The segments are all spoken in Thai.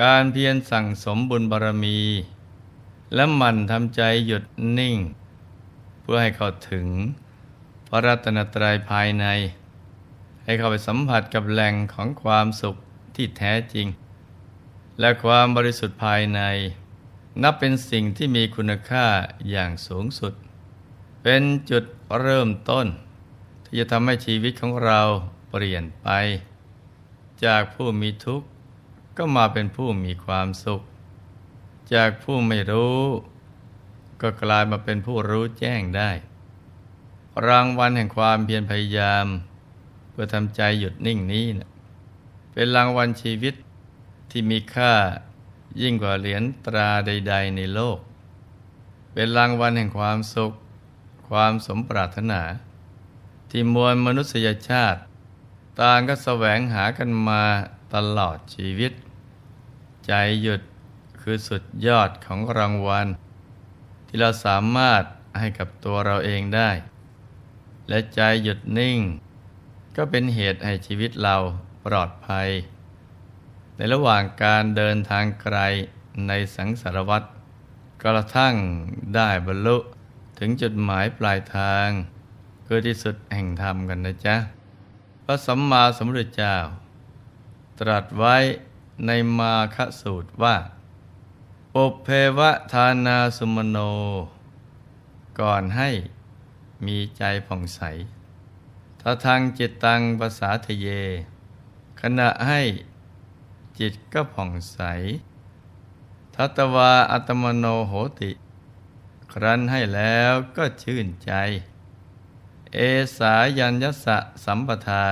การเพียรสั่งสมบุญบารมี และหมั่นทำใจหยุดนิ่ง เพื่อให้เข้าถึงพระรัตนตรัยภายใน ให้เข้าไปสัมผัสกับแหล่งของความสุขที่แท้จริง และความบริสุทธิ์ภายใน นับเป็นสิ่งที่มีคุณค่าอย่างสูงสุด เป็นจุดเริ่มต้น ที่จะทำให้ชีวิตของเราเปลี่ยนไป จากผู้มีทุกข์ ก็มาเป็นผู้มีความสุข จากผู้ไม่รู้ ก็กลายมาเป็นผู้รู้แจ้งได้ รางวัลแห่งความเพียรพยายาม เพื่อทำใจหยุดนิ่งนี้นะเป็นรางวัลชีวิตที่มีค่ายิ่งกว่าเหรียญตราใด ๆ ในโลก เป็นรางวัลแห่งความสุข ความสมปรารถนา ที่มวลมนุษยชาติ ต่างก็แสวงหากันมา ตลอดชีวิต ใจหยุดคือสุดยอดของรางวัล ที่เราสามารถให้กับตัวเราเองได้ และใจหยุดนิ่ง ก็เป็นเหตุให้ชีวิตเราปลอดภัย ในระหว่างการเดินทางไกลในสังสารวัตรกระทั่งได้บรรลุถึงจุดหมายปลายทาง คือที่สุดแห่งธรรมกันนะจ๊ะ พระสัมมาสัมพุทธเจ้า ตรัสไว้ในมาคสูตรว่าปุเพวะทานาสุมโน ก่อนให้มีใจผ่องใสถ้าทางจิตตังภาษาทะเย ขณะให้จิตก็ผ่องใส ทัตวาอัตมโนโหติ ครั้นให้แล้วก็ชื่นใจ เอสายัญยสะสัมปทา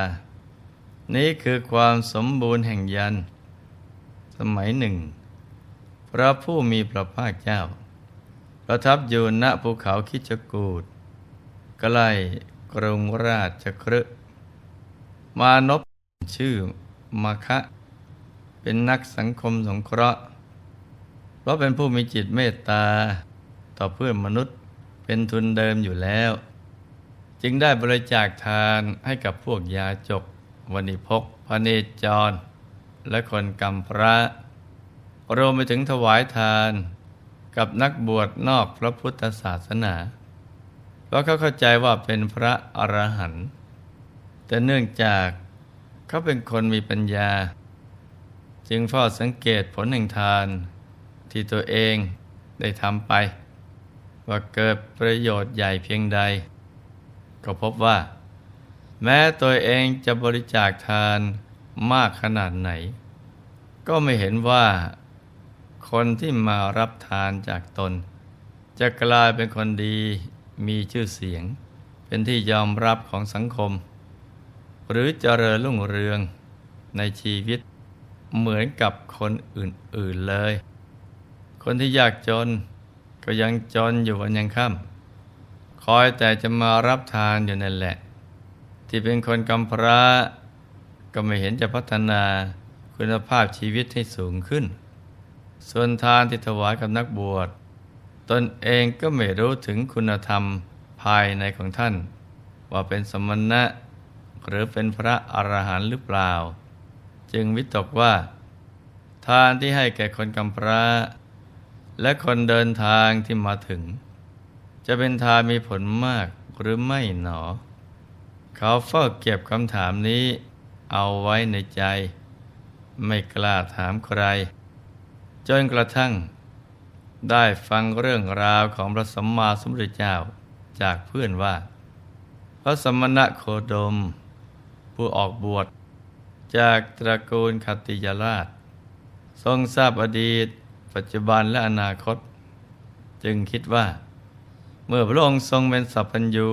นี้คือความสมบูรณ์แห่งยัน สมัยหนึ่ง พระผู้มีพระภาคเจ้า ประทับอยู่ณภูเขาคิจกูดใกล้กรุงราชครึมานพชื่อมาคะ เป็นนักสังคมสงเคราะห์ เพราะเป็นผู้มีจิตเมตตา ต่อเพื่อนมนุษย์เป็นทุนเดิมอยู่แล้ว จึงได้บริจาคทานให้กับพวกยาจก วณิพกพระเนจร และคนกำพระรวมไปถึงถวายทานกับนักบวชนอกพระพุทธศาสนา เพราะเขาเข้าใจว่าเป็นพระอรหันต์แต่เนื่องจากเขาเป็นคนมีปัญญา จึงเฝ้าสังเกตผลแห่งทาน ที่ตัวเองได้ทำไป ว่าเกิดประโยชน์ใหญ่เพียงใด ก็พบว่า แม้ตัวเองจะบริจาคทานมากขนาดไหน ก็ไม่เห็นว่า คนที่มารับทานจากตน จะกลายเป็นคนดีมีชื่อเสียง เป็นที่ยอมรับของสังคม หรือเจริญรุ่งเรืองในชีวิตเหมือนกับคนอื่น ๆเลย คนที่ยากจนก็ยังจนอยู่วันยังค่ำคอยแต่จะมารับทานอยู่นั่นแหละ ที่เป็นคนกำพร้า ก็ไม่เห็นจะพัฒนาคุณภาพชีวิตให้สูงขึ้น ส่วนทานที่ถวายกับนักบวช ตนเองก็ไม่รู้ถึงคุณธรรมภายในของท่าน ว่าเป็นสมณะ หรือเป็นพระอรหันต์หรือเปล่า จึงวิตกว่า ทานที่ให้แก่คนกำพร้า และคนเดินทางที่มาถึง จะเป็นทานมีผลมากหรือไม่หนอ เขาเฝ้าเก็บคำถามนี้เอาไว้ในใจ ไม่กล้าถามใคร จนกระทั่ง ได้ฟังเรื่องราวของพระสัมมาสัมพุทธเจ้าจากเพื่อนว่า พระสมณะโคดม ผู้ออกบวชจากตระกูลคติยราช ทรงทราบอดีต ปัจจุบันและอนาคต จึงคิดว่า เมื่อพระองค์ทรงเป็นสัพพัญญู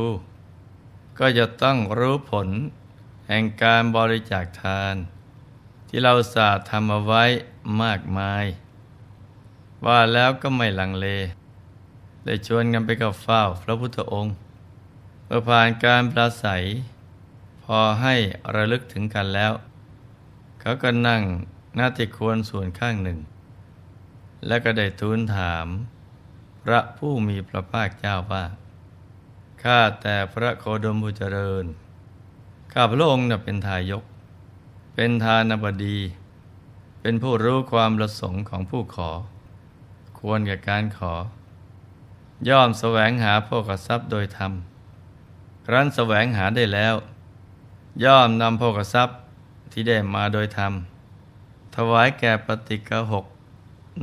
ก็จะต้องรู้ผล แห่งการบริจาคทาน ที่เราสาทำเอาไว้มากมาย ว่าแล้วก็ไม่ลังเลได้ชวนกันไปกับเฝ้าพระพุทธองค์เมื่อผ่านการปราศัย พอให้ระลึกถึงกันแล้ว เขาก็นั่งหน้าที่ควรส่วนข้างหนึ่ง และก็ได้ทูลถาม พระผู้มีพระภาคเจ้าว่า ข้าแต่พระโคดมบุเจริญ ข้าพระองค์เป็นทายก เป็นทานบดี เป็นผู้รู้ความประสงค์ของผู้ขอ ควรแก่การขอ ย่อมแสวงหาโภกทรัพย์โดยธรรม ครั้นแสวงหาได้แล้ว ย่อมนำโภกทรัพย์ที่ได้มาโดยธรรม ถวายแก่ปฏิกหก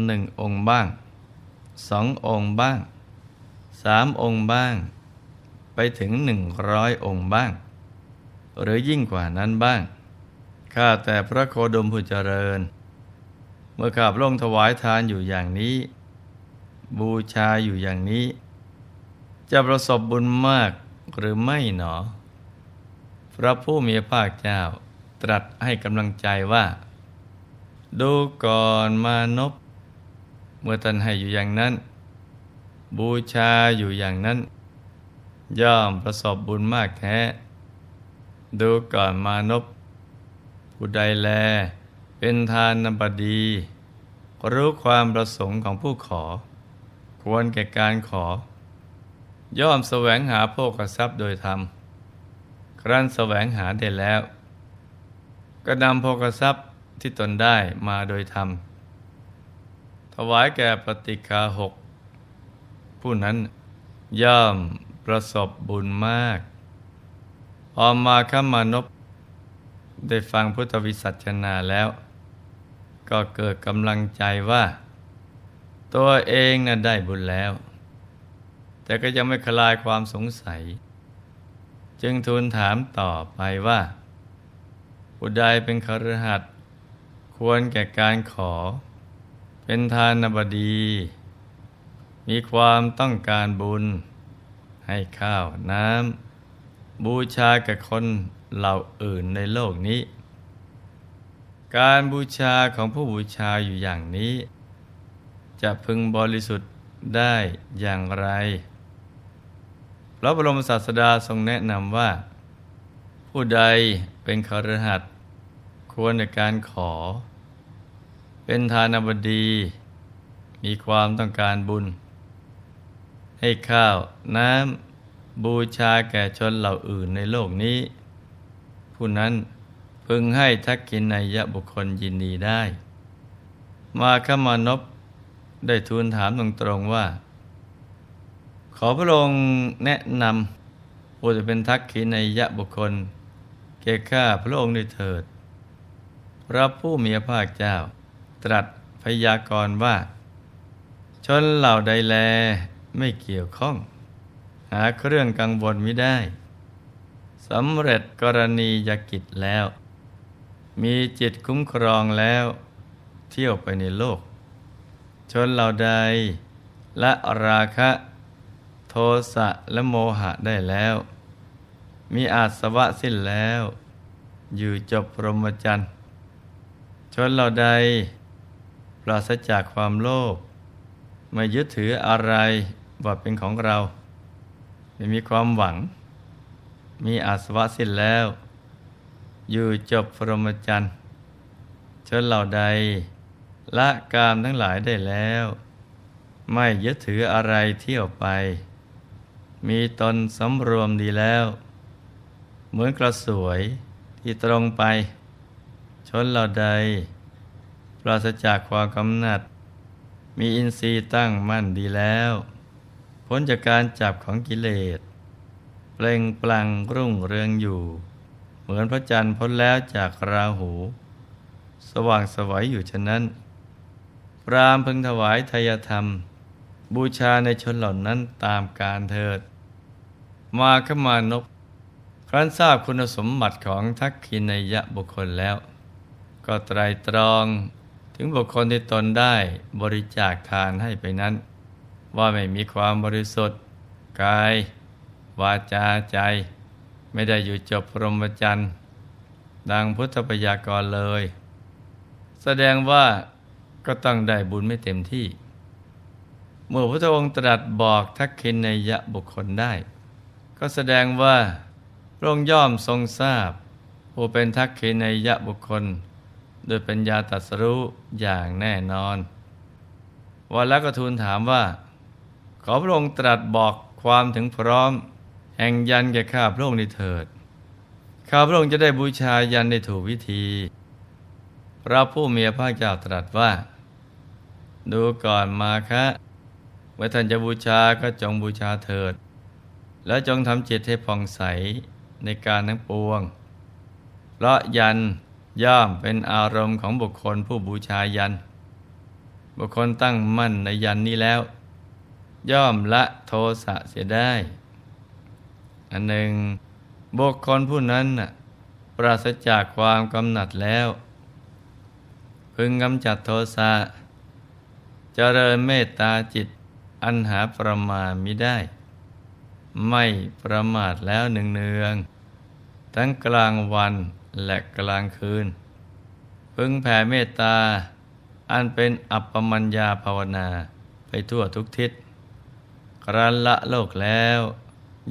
หนึ่งองค์บ้างสององค์บ้างสามองค์บ้าง ไปถึงหนึ่งร้อยองค์บ้าง หรือยิ่งกว่านั้นบ้าง ข้าแต่พระโคดมผู้เจริญ เมื่อข้าพระองค์ถวายทานอยู่อย่างนี้ บูชาอยู่อย่างนี้ จะประสบบุญมากหรือไม่หนอ พระผู้มีพระภาคเจ้าตรัสให้กำลังใจว่า ดูก่อนมานพเมื่อท่านให้อยู่อย่างนั้น บูชาอยู่อย่างนั้น ย่อมประสบบุญมากแท้ ดูก่อนมานพผู้ใดแล เป็นทานนบดี รู้ความประสงค์ของผู้ขอ ควรแก่การขอ ย่อมแสวงหาโภกทรัพย์โดยธรรม ครั้นแสวงหาได้แล้ว ก็นำโภกทรัพย์ที่ตนได้มาโดยธรรม ถวายแก่ปฏิคาหก ผู้นั้นย่อม ประสบบุญมากพอมาขมานพได้ฟังพุทธวิสัชนาแล้ว ก็เกิดกำลังใจว่า ตัวเองน่ะได้บุญแล้ว แต่ก็ยังไม่คลายความสงสัย จึงทูลถามต่อไปว่าผู้ใดเป็นคฤหัสควรแก่การขอ เป็นทานบดี มีความต้องการบุญ ให้ข้าวน้ำ บูชาแก่คนเหล่าอื่นในโลกนี้ การบูชาของผู้บูชาอยู่อย่างนี้ จะพึงบริสุทธิ์ได้อย่างไรพระบรมศาสดาทรงแนะนำว่า ผู้ใดเป็นคฤหัสถ์ควรในการขอ เป็นทานบดี มีความต้องการบุญ ให้ข้าวน้ำบูชาแก่ชนเหล่าอื่นในโลกนี้ ผู้นั้นพึงให้ทักกินในยะบุคคลยินดีได้ มาขมานพได้ทูลถามตรงๆว่า ขอพระองค์แนะนำผู้จะเป็นทักขินในยะบุคคลเกข้าพระองค์ด้วยเถิด พระผู้มีพระภาคเจ้า ตรัสพยากรณ์ว่า ชนเหล่าใดแล ไม่เกี่ยวข้อง หาเครื่องกังวลไม่ได้สำเร็จกรณียกิจแล้ว มีจิตคุ้มครองแล้ว เที่ยวไปในโลก ชนเหล่าใดละราคะโทสะและโมหะได้แล้ว มีอาสวะสิ้นแล้ว อยู่จบพรหมจรรย์ชนเหล่าใด ปราศจากความโลภไม่ยึดถืออะไร ว่าเป็นของเรา ไม่มีความหวัง มีอาสวะสิ้นแล้ว อยู่จบพรหมจรรย์ชนเหล่าใด ละกามทั้งหลายได้แล้ว ไม่ยึดถืออะไรเที่ยวไป มีตนสำรวมดีแล้ว เหมือนกระสวยที่ตรงไป ชนเหล่าใด ปราศจากความกำหนัด มีอินทรีย์ตั้งมั่นดีแล้ว พ้นจากการจับของกิเลสเปล่งปลั่งรุ่งเรืองอยู่ เหมือนพระจันทร์พ้นแล้วจากราหู สว่างสวัยอยู่ฉะนั้น พรามพึงถวายทายธรรม บูชาในชนเหล่านั้นตามการเถิด มาขมานพครั้นทราบคุณสมบัติของทักขินยะบุคคลแล้ว ก็ไตรตรองถึงบุคคลที่ตนได้บริจาคทานให้ไปนั้น ว่าไม่มีความบริสุทธิ์ กาย วาจาใจ ไม่ได้อยู่จบพรหมจรรย์ดังพุทธปยากรเลย แสดงว่าก็ต้องได้บุญไม่เต็มที่ เมื่อพระองค์ตรัสบอกทักขินในยะบุคคลได้ ก็แสดงว่าพระองค์ย่อมทรงทราบ ผู้เป็นทักขินในยะบุคคล โดยปัญญาตัสรู้อย่างแน่นอน วันแล้วก็ทูลถามว่า ขอพระองค์ตรัสบอกความถึงพร้อม แห่งยันแก่ข้าพระองค์ในเถิด ข้าพระองค์จะได้บูชายันในถูกวิธี พระผู้มีพระเจ้าตรัสว่า ดูก่อนมาคะเมื่อท่านจะบูชาก็จงบูชาเถิด แล้วจงทำจิตให้ผ่องใสในการทั้งปวง เพราะยันย่อมเป็นอารมณ์ของบุคคลผู้บูชายัน บุคคลตั้งมั่นในยันนี้แล้ว ย่อมละโทสะเสียได้ อันหนึ่งบุคคลผู้นั้นปราศจากความกำหนัดแล้ว พึงกำจัดโทสะเจริญเมตตาจิตอันหาประมาณมิได้ ไม่ประมาทแล้วหนึ่งเนืองทั้งกลางวันและกลางคืน พึงแผ่เมตตาอันเป็นอัปปมัญญาภาวนาไปทั่วทุกทิศ ครันละโลกแล้ว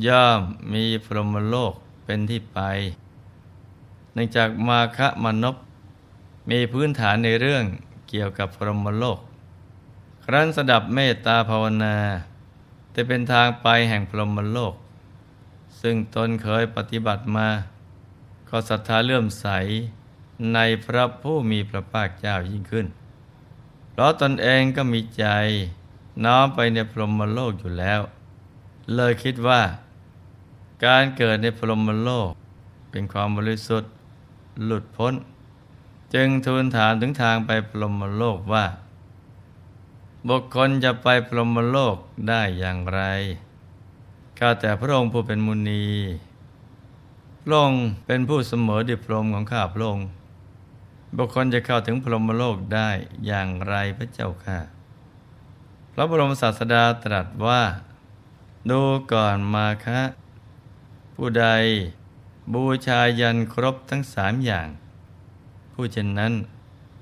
ย่อมมีพรหมโลกเป็นที่ไปเนื่องจากมาคะมนพมีพื้นฐานในเรื่องเกี่ยวกับพรหมโลก ครั้นสดับเมตตาภาวนาจะเป็นทางไปแห่งพรหมโลก ซึ่งตนเคยปฏิบัติมาก็ศรัทธาเลื่อมใสในพระผู้มีพระภาคเจ้ายิ่งขึ้น เพราะตนเองก็มีใจ น้อมไปในพรหมโลกอยู่แล้ว เลยคิดว่า การเกิดในพรหมโลก เป็นความบริสุทธิ์หลุดพ้น จึงทูลถามถึงทางไปพรหมโลกว่า บุคคลจะไปพรหมโลกได้อย่างไรข้าแต่พระองค์ผู้เป็นมุนีพระองค์เป็นผู้เสมอดิพรมของข้าพระองค์บุคคลจะเข้าถึงพรหมโลกได้อย่างไรพระเจ้าค่ะ พระบรมศาสดาตรัสว่า ดูก่อนมาคะ ผู้ใดบูชายันครบทั้งสามอย่าง ผู้เช่นนั้น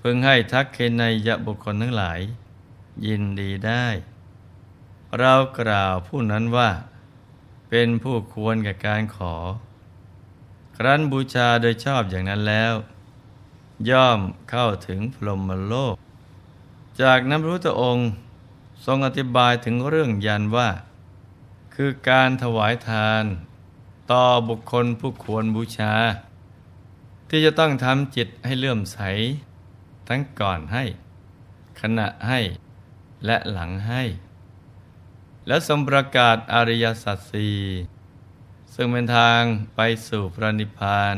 พึงให้ทักเคนยะบุคคลทั้งหลาย ยินดีได้ เรากล่าวผู้นั้นว่า เป็นผู้ควรกับการขอ ครั้นบูชาโดยชอบอย่างนั้นแล้ว ย่อมเข้าถึงพรหมโลก จากนั้นพระพุทธองค์ ทรงอธิบายถึงเรื่องยันว่า คือการถวายทาน ต่อบุคคลผู้ควรบูชา ที่จะต้องทำจิตให้เลื่อมใส ทั้งก่อนให้ ขณะให้และหลังให้ และสมประกาศอริยสัจสี่ซึ่งเป็นทางไปสู่พระนิพพาน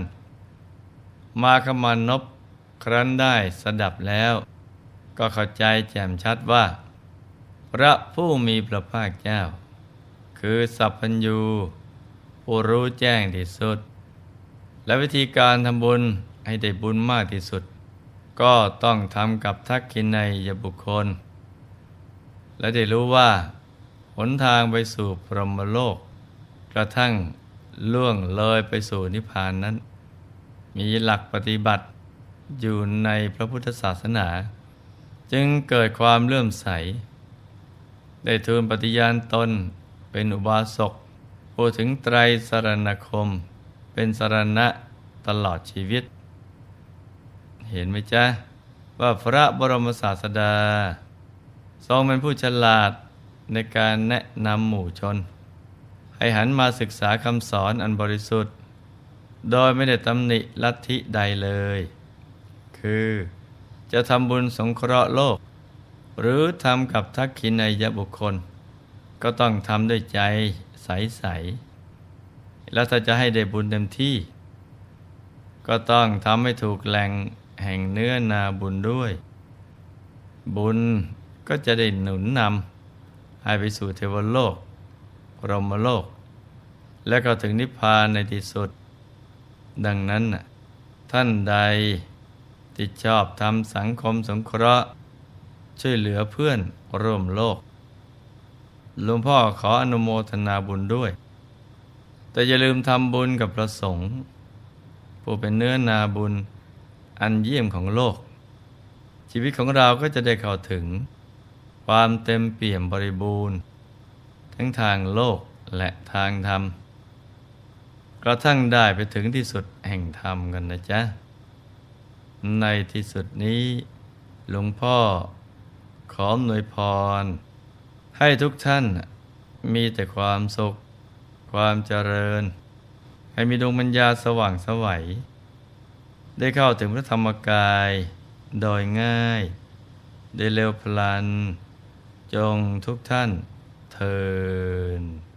มาขมานพครั้นได้สดับแล้ว ก็เข้าใจแจ่มชัดว่า พระผู้มีพระภาคเจ้า คือสัพพัญญูผู้รู้แจ้งที่สุด และวิธีการทำบุญให้ได้บุญมากที่สุด ก็ต้องทำกับทักขินัยยบุคคล และได้รู้ว่า หนทางไปสู่พรหมโลก กระทั่งล่วงเลยไปสู่นิพพานนั้น มีหลักปฏิบัติอยู่ในพระพุทธศาสนา จึงเกิดความเลื่อมใส ได้ทูลปฏิญาณตน เป็นอุบาสกพูดถึงไตรสรณคม เป็นสรณะตลอดชีวิต เห็นไหมจ๊ะ ว่าพระบรมศาสดา ทรงเป็นผู้ฉลาดในการแนะนำหมู่ชน ให้หันมาศึกษาคำสอนอันบริสุทธิ์ โดยไม่ได้ตำหนิลัทธิใดเลย คือจะทำบุญสงเคราะห์โลก หรือทำกับทักขินัยบุคคล ก็ต้องทำด้วยใจใสๆแล้วถ้าจะให้ได้บุญเต็มที่ ก็ต้องทำให้ถูกแหล่งแห่งเนื้อนาบุญด้วย บุญก็จะได้หนุนนำให้ไปสู่เทวโลกพรหมโลก และก็ถึงนิพพานในที่สุด ดังนั้น ท่านใดที่ชอบทำสังคมสงเคราะห์ ช่วยเหลือเพื่อนร่วมโลก หลวงพ่อขออนุโมทนาบุญด้วย แต่อย่าลืมทำบุญกับพระสงฆ์ผู้เป็นเนื้อนาบุญอันเยี่ยมของโลก ชีวิตของเราก็จะได้เข้าถึง ความเต็มเปี่ยมบริบูรณ์ ทั้งทางโลกและทางธรรมกระทั่งได้ไปถึงที่สุดแห่งธรรมกันนะจ๊ะ ในที่สุดนี้หลวงพ่อ ขอหน่วยพร ให้ทุกท่านมีแต่ความสุข ความเจริญ ให้มีดวงปัญญาสว่างสวัย ได้เข้าถึงพระธรรมกาย โดยง่าย ได้เร็วพลัน จงทุกท่านเทิน